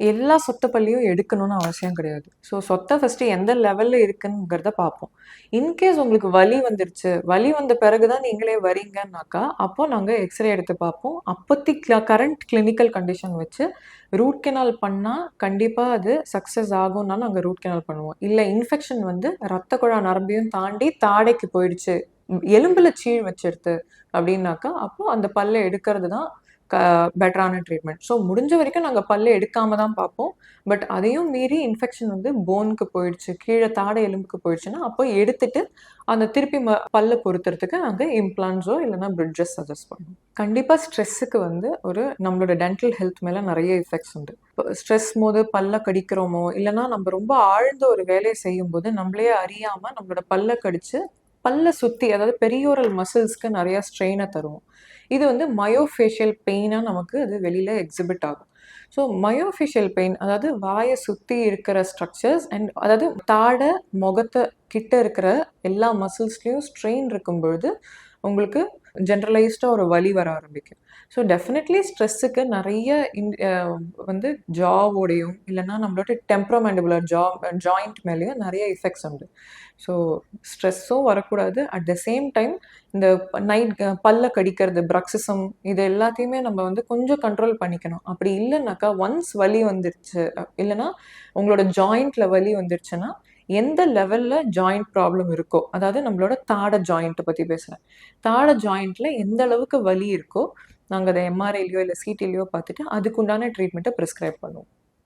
எல்லா சொத்த பல்லியும் எடுக்கணும்னு அவசியம் கிடையாது. ஸோ சொத்தை ஃபஸ்ட்டு எந்த லெவலில் இருக்குங்கிறத பார்ப்போம். இன்கேஸ் உங்களுக்கு வலி வந்துருச்சு வலி வந்த பிறகு தான் நீங்களே வரீங்கன்னாக்கா அப்போ நாங்கள் எக்ஸ்ரே எடுத்து பார்ப்போம். அப்போத்தி கரண்ட் கிளினிக்கல் கண்டிஷன் வச்சு ரூட் கெனால் பண்ணால் கண்டிப்பாக அது சக்ஸஸ் ஆகும்னா நாங்கள் ரூட் கெனால் பண்ணுவோம். இல்லை இன்ஃபெக்ஷன் வந்து ரத்த குழா நரம்பையும் தாண்டி தாடைக்கு போயிடுச்சு எலும்பில் சீழ் வச்சிருது அப்படின்னாக்கா அப்போ அந்த பல்லை எடுக்கிறது தான் க பெட்டரான ட்ரீட்மெண்ட் ஸோ முடிஞ்ச வரைக்கும் நாங்கள் பல்லு எடுக்காம தான் பார்ப்போம். பட் அதையும் மீறி இன்ஃபெக்ஷன் வந்து போனுக்கு போயிடுச்சு கீழே தாடை எலும்புக்கு போயிடுச்சுன்னா அப்போ எடுத்துட்டு அந்த திருப்பி ம பல்லை பொறுத்துறதுக்கு நாங்கள் இம்ப்ளான்ஸோ இல்லைன்னா பிரிட்ஜஸ் சஜஸ்ட் பண்ணுவோம். கண்டிப்பாக ஸ்ட்ரெஸ்ஸுக்கு வந்து ஒரு நம்மளோட டென்டல் ஹெல்த் மேலே நிறைய எஃபெக்ட்ஸ் உண்டு. இப்போ ஸ்ட்ரெஸ் போது பல்ல கடிக்கிறோமோ இல்லைன்னா நம்ம ரொம்ப ஆழ்ந்த ஒரு வேலையை செய்யும்போது நம்மளே அறியாமல் நம்மளோட பல்ல கடிச்சு பல்ல சுற்றி அதாவது பெரியோரல் மசில்ஸ்க்கு நிறையா ஸ்ட்ரெயினை தரும். இது வந்து மயோஃபேஷியல் பெயினாக நமக்கு அது வெளியில் எக்ஸிபிட் ஆகும். ஸோ மயோஃபேஷியல் பெயின் அதாவது வாயை சுற்றி இருக்கிற ஸ்ட்ரக்சர்ஸ் அண்ட் அதாவது தாடை முகத்தை கிட்ட இருக்கிற எல்லா மசில்ஸ்லேயும் ஸ்ட்ரெயின் இருக்கும் பொழுது உங்களுக்கு ஜென்ரலைஸ்டாக ஒரு வலி வர ஆரம்பிக்கும். ஸோ டெஃபினெட்லி ஸ்ட்ரெஸ்ஸுக்கு நிறைய இன் வந்து ஜாவோடையும் இல்லைன்னா நம்மளோட டெம்ப்ரோமெண்டபுலர் ஜா ஜாயிண்ட் மேலேயும் நிறைய எஃபெக்ட்ஸ் உண்டு. ஸோ ஸ்ட்ரெஸ்ஸும் வரக்கூடாது. அட் த சேம் டைம் இந்த நைட் பல்ல கடிக்கிறது பிரக்சிசம் இது எல்லாத்தையுமே நம்ம வந்து கொஞ்சம் கண்ட்ரோல் பண்ணிக்கணும். அப்படி இல்லைனாக்கா ஒன்ஸ் வலி வந்துருச்சு இல்லைன்னா உங்களோட ஜாயிண்டில் வலி வந்துருச்சுன்னா எந்த லெவலில் ஜாயிண்ட் ப்ராப்ளம் இருக்கோ அதாவது நம்மளோட தாட ஜாயிண்ட்டை பற்றி பேசுகிறேன் தாட ஜாயிண்ட்டில் எந்த அளவுக்கு வலி இருக்கோ நாங்கள் அதை எம்ஆர்ஐலையோ இல்லை சிடிலையோ பார்த்துட்டு அதுக்குண்டான ட்ரீட்மெண்ட்டை ப்ரிஸ்கிரைப் பண்ணுவோம்.